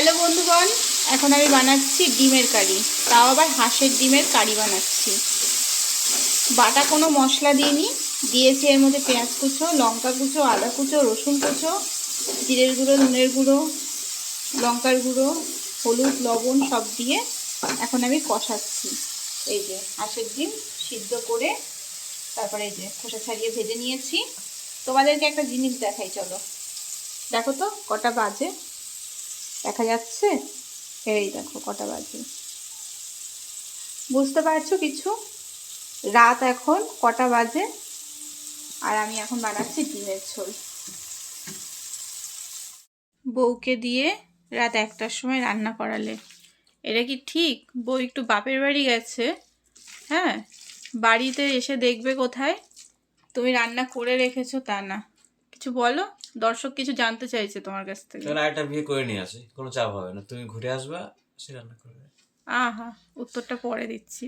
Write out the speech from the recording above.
Hello বন্ধুগণ, এখন আমি বানাচ্ছি ডিমের কারি। তাও আবার হাঁসের ডিমের কারি বানাচ্ছি। বাটা কোনো মশলা দিইনি। দিয়েছি এর মধ্যে পেঁয়াজ কুচো, লঙ্কা কুচো, আদা কুচো, রসুন কুচো, জিরের গুঁড়ো, নুনের গুঁড়ো, লঙ্কার গুঁড়ো, হলুদ, লবণ সব দিয়ে এখন আমি কষাচ্ছি। এই যে হাঁসের ডিম সিদ্ধ করে তারপরে এই যে খোসা ছাড়িয়ে ভেজে নিয়েছি। তোমাদেরকে একটা জিনিস দেখাই, চলো। দেখো তো, কটা বাজে। দেখা যাচ্ছে? এই দেখো, কটা বাজে। বুঝতে পারছ কিছু? রাত এখন কটা বাজে? আর আমি এখন বানাচ্ছি ডিমের ঝোল। বউকে দিয়ে রাত একটার সময় রান্না করালে। এটা কি ঠিক? বউ একটু বাপের বাড়ি গেছে। হ্যাঁ? বাড়িতে এসে দেখবে কোথায়? তুমি রান্না করে রেখেছো তা না। কিছু বলো? দর্শক কিছু জানতে চাইছে তোমার কাছ থেকে। চলো একটা বিয়ে করে নিয়ে আসি কোনো চাপ হবে না। তুমি ঘুরে আসবা সে রান্না করবে। আহা উত্তরটা পরে দিচ্ছি।